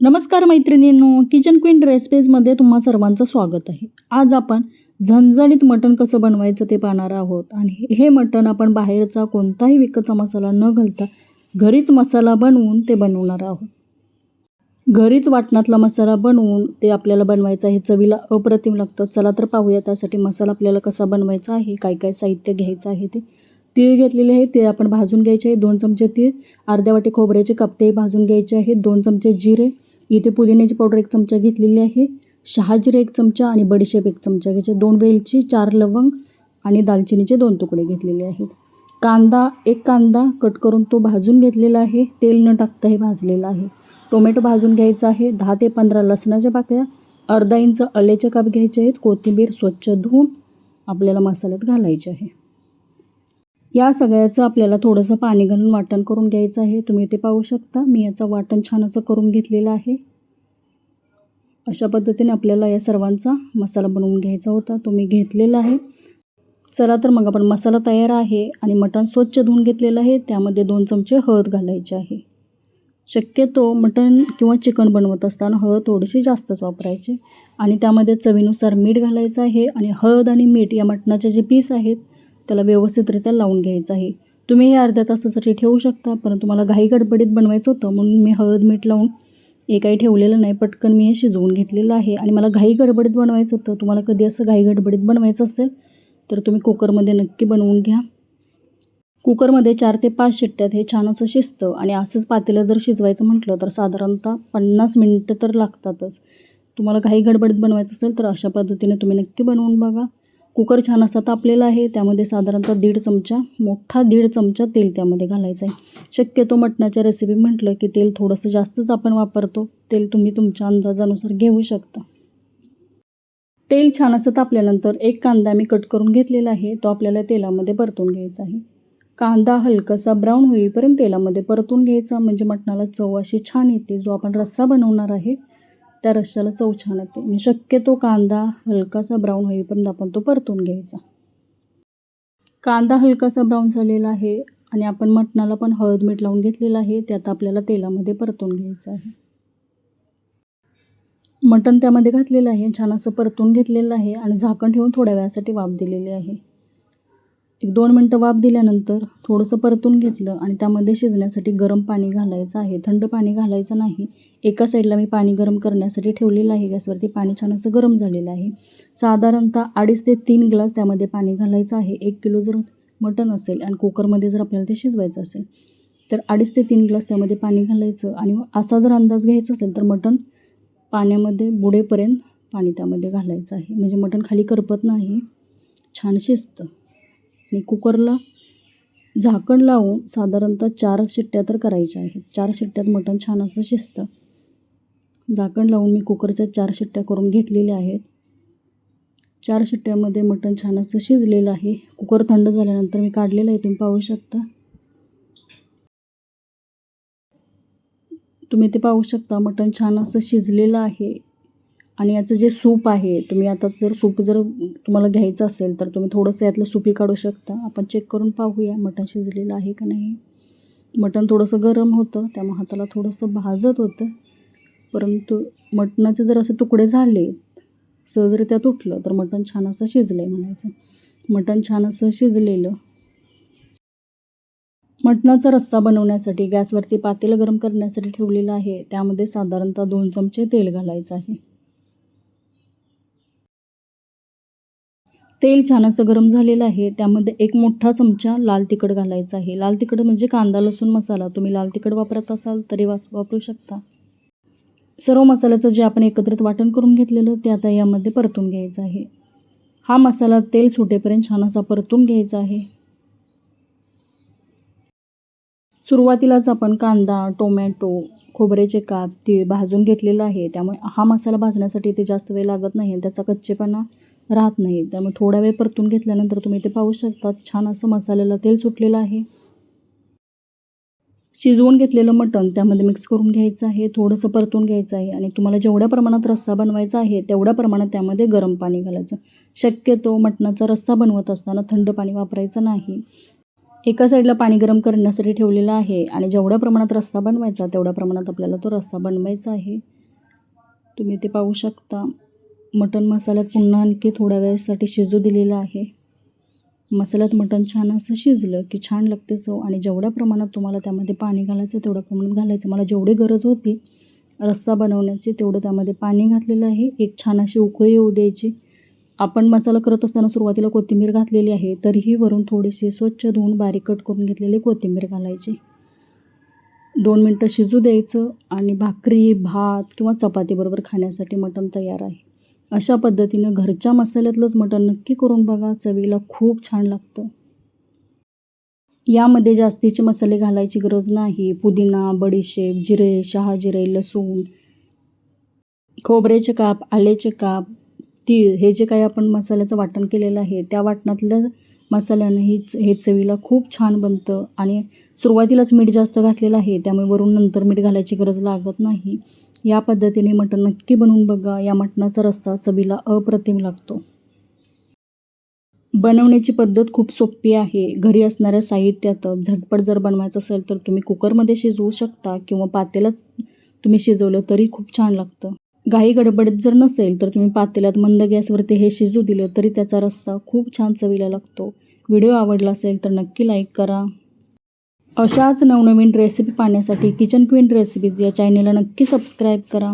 नमस्कार मैत्रिणींनो kitchen queen रेसिपीजमध्ये तुम्हा सर्वांचं स्वागत आहे. आज आपण झणझणीत मटण कसं बनवायचं ते पाहणार आहोत आणि हे मटण आपण बाहेरचा कोणताही विकतचा मसाला न घालता घरीच मसाला बनवून ते बनवणार आहोत. घरीच वाटणातला मसाला बनवून ते आपल्याला बनवायचं आहे चवीला अप्रतिम लागतं. चला तर पाहूया त्यासाठी मसाला आपल्याला कसा बनवायचा आहे काय काय साहित्य घ्यायचं आहे ते. तीळ घेतलेले आहे ते आपण भाजून घ्यायचे आहे दोन चमचे तीळ अर्ध्या वाटी खोबऱ्याचे कप्ते भाजून घ्यायचे आहेत दोन चमचे जिरे इथे पुदिन्याची पावडर एक चमचा घेतलेली आहे शहाजिरे एक चमचा आणि बडीशेप एक चमचा घ्यायचे दोन वेलची चार लवंग आणि दालचिनीचे दोन तुकडे घेतलेले आहेत. कांदा एक कांदा कट करून तो भाजून घेतलेला आहे तेल न टाकता हे भाजलेलं आहे. टोमॅटो भाजून घ्यायचा आहे दहा ते पंधरा लसणाच्या पाकळ्या अर्धा इंच अलेचे काप घ्यायचे आहेत कोथिंबीर स्वच्छ धुवून आपल्याला मसाल्यात घालायचे आहे. या सगळ्याचं आपल्याला थोडंसं पाणी घालून वाटण करून घ्यायचं आहे. तुम्ही ते पाहू शकता. मी याचं वाटण छान असं करून घेतलेलं आहे. अशा पद्धतीने आपल्याला या सर्वांचा मसाला बनवून घ्यायचा होता. तो मी घेतलेला आहे. चला तर मग आपण मसाला तयार आहे आणि मटण स्वच्छ धुवून घेतलेलं आहे. त्यामध्ये दोन चमचे हळद घालायचे आहे. शक्यतो मटण किंवा चिकन बनवत असताना हळद थोडीशी जास्तच वापरायची. आणि त्यामध्ये चवीनुसार मीठ घालायचं आहे. आणि हळद आणि मीठ या मटणाचे जे पीस आहेत त्याला व्यवस्थितरित्या लावून घ्यायचं आहे. तुम्ही हे अर्ध्या तासासाठी ठेवू शकता परंतु मला घाई गडबडीत बनवायचं होतं म्हणून मी हळद मीठ लावून हे काही ठेवलेलं नाही. पटकन मी हे शिजवून घेतलेलं आहे आणि मला घाई गडबडीत बनवायचं होतं. तुम्हाला कधी असं घाई गडबडीत बनवायचं असेल तर तुम्ही कुकरमध्ये नक्की बनवून घ्या. कुकरमध्ये चार ते पाच शिट्ट्यात हे छान असं शिजतं आणि असंच पातेलं जर शिजवायचं म्हटलं तर साधारणतः पन्नास मिनटं तर लागतातच. तुम्हाला घाई गडबडीत बनवायचं असेल तर अशा पद्धतीने तुम्ही नक्की बनवून बघा. कुकर छान असा तापलेला आहे. त्यामध्ये साधारणतः दीड चमचा मोठा दीड चमचा तेल त्यामध्ये घालायचं आहे. शक्यतो मटणाच्या रेसिपी म्हटलं की तेल थोडंसं जास्तच आपण वापरतो. तेल तुम्ही तुमच्या अंदाजानुसार घेऊ शकता. तेल छान असं तापल्यानंतर एक कांदा मी कट करून घेतलेला आहे. तो आपल्याला तेलामध्ये परतून घ्यायचा आहे. कांदा हलकासा ब्राऊन होईपर्यंत तेलामध्ये परतून घ्यायचा. म्हणजे मटणाला चव अशी छान येते. जो आपण रस्सा बनवणार आहे त्या रश्श्याला चव छान येते आणि म्हणजे शक्यतो कांदा हलकासा ब्राऊन होईपर्यंत आपण तो परतून घ्यायचा. कांदा हलकासा ब्राऊन झालेला आहे आणि आपण मटणाला पण हळद मीठ लावून घेतलेलं आहे. ते आता आपल्याला तेलामध्ये परतून घ्यायचं आहे. मटण त्यामध्ये घातलेलं आहे छान असं परतून घेतलेलं आहे आणि झाकण ठेवून थोड्या वेळासाठी वाफ दिलेली आहे. एक दोन मिनटं वाफ दिल्यानंतर थोडंसं परतून घेतलं आणि त्यामध्ये शिजण्यासाठी गरम पाणी घालायचं आहे. थंड पाणी घालायचं नाही. एका साईडला मी पाणी गरम करण्यासाठी ठेवलेलं आहे. गॅसवरती पाणी छान असं गरम झालेलं आहे. साधारणतः अडीच ते तीन ग्लास त्यामध्ये पाणी घालायचं आहे. एक किलो जर मटण असेल आणि कुकरमध्ये जर आपल्याला ते शिजवायचं असेल तर अडीच ते तीन ग्लास त्यामध्ये पाणी घालायचं आणि असा जर अंदाज घ्यायचा असेल तर मटण पाण्यामध्ये बुडेपर्यंत पाणी त्यामध्ये घालायचं आहे. म्हणजे मटण खाली करपत नाही. छान शिजतं. आणि कुकरला झाकण लावून साधारणतः चार शिट्ट्या तर करायच्या आहेत. चार शिट्ट्यात मटण छान असं शिजतं. झाकण लावून मी कुकरच्या चार शिट्ट्या करून घेतलेल्या आहेत. चार शिट्ट्यामध्ये मटण छान असं शिजलेलं आहे. कुकर थंड झाल्यानंतर मी काढलेलं आहे तुम्ही पाहू शकता. तुम्ही ते पाहू शकता मटण छान असं शिजलेलं आहे. आणि याचं जे सूप आहे तुम्ही आता जर सूप जर तुम्हाला घ्यायचं असेल तर तुम्ही थोडंसं यातलं सुपी काढू शकता. आपण चेक करून पाहूया मटण शिजलेलं आहे का नाही. मटण थोडंसं गरम होतं त्यामुळे हाताला थोडंसं भाजत होतं. परंतु मटणाचे जर असे तुकडे झाले सहजरित्या तुटलं तर मटण छान असं शिजलं आहे म्हणायचं. मटण छान असं शिजलेलं. मटणाचा रस्सा बनवण्यासाठी गॅसवरती पातेलं गरम करण्यासाठी ठेवलेलं आहे. त्यामध्ये साधारणतः दोन चमचे तेल घालायचं आहे. तेल छान असं गरम झालेलं आहे. त्यामध्ये एक मोठा चमचा लाल तिखट घालायचा आहे. लाल तिखट म्हणजे कांदा लसूण मसाला. तुम्ही लाल तिखट वापरत असाल तरी वा वापरू शकता. सर्व मसाल्याचं जे आपण एकत्रित वाटण करून घेतलेलं ते आता यामध्ये परतून घ्यायचं आहे. हा मसाला तेल सुटेपर्यंत छान असा परतून घ्यायचा आहे. सुरुवातीलाच आपण कांदा टोमॅटो खोबऱ्याचे काप ते भाजून घेतलेलं आहे. त्यामुळे हा मसाला भाजण्यासाठी ते जास्त वेळ लागत नाही आणि त्याचा कच्चेपणा राहत नाही. त्यामुळे थोडा वेळ परतून घेतल्यानंतर तुम्ही ते पाहू शकता छान असं मसाल्याला तेल सुटलेलं आहे. शिजवून घेतलेलं मटण त्यामध्ये मिक्स करून घ्यायचं आहे थोडंसं परतून घ्यायचं आहे आणि तुम्हाला जेवढ्या प्रमाणात रस्सा बनवायचा आहे तेवढ्या प्रमाणात त्यामध्ये गरम पाणी घालायचं. शक्यतो मटणाचा रस्सा बनवत असताना थंड पाणी वापरायचं नाही. एका साईडला पाणी गरम करण्यासाठी ठेवलेलं आहे आणि जेवढ्या प्रमाणात रस्सा बनवायचा तेवढ्या प्रमाणात आपल्याला तो रस्सा बनवायचा आहे. तुम्ही ते पाहू शकता. मटण मसाल्यात पुन्हा आणखी थोड्या वेळेसाठी शिजू दिलेलं आहे. मसाल्यात मटण छान असं शिजलं की छान लागते चव आणि जेवढ्या प्रमाणात तुम्हाला त्यामध्ये पाणी घालायचं तेवढ्या प्रमाणात घालायचं. मला जेवढी गरज होती रस्सा बनवण्याची तेवढं त्यामध्ये पाणी घातलेलं आहे. एक छान अशी उकळी येऊ द्यायची. आपण मसाला करत असताना सुरुवातीला कोथिंबीर घातलेली आहे. तरीही वरून थोडीशी स्वच्छ धुवून बारीक कट करून घेतलेली कोथिंबीर घालायची. दोन मिनटं शिजू द्यायचं आणि भाकरी भात किंवा चपातीबरोबर खाण्यासाठी मटण तयार आहे. अशा पद्धतीनं घरच्या मसाल्यातलंच मटण नक्की करून बघा. चवीला खूप छान लागतं. यामध्ये जास्तीचे मसाले घालायची गरज नाही. पुदिना बडीशेप जिरे शहाजिरे लसूण खोबऱ्याचे काप आल्याचे काप तीळ हे जे काही आपण मसाल्याचं वाटण केलेलं आहे त्या वाटणातल्या मसाल्यानं ही हे चवीला खूप छान बनतं. आणि सुरुवातीलाच मीठ जास्त घातलेलं आहे त्यामुळे वरून नंतर मीठ घालायची गरज लागत नाही. या पद्धतीने मटण नक्की बनवून बघा. या मटणाचा रस्सा चवीला अप्रतिम लागतो. बनवण्याची पद्धत खूप सोपी आहे. घरी असणाऱ्या साहित्यातच झटपट जर बनवायचं असेल तर तुम्ही कुकरमध्ये शिजवू शकता किंवा पातेलाच तुम्ही शिजवलं तरी खूप छान लागतं. घाई गडबडीत जर नसेल तर तुम्ही पातेल्यात मंद गॅसवरती हे शिजू दिलं तरी त्याचा रस्सा खूप छान चवीला लागतो. व्हिडिओ आवडला असेल तर नक्की लाईक करा. अशाच नवनवीन रेसिपी पाहण्यासाठी किचन क्वीन रेसिपीज या चॅनेलला नक्की सबस्क्राईब करा.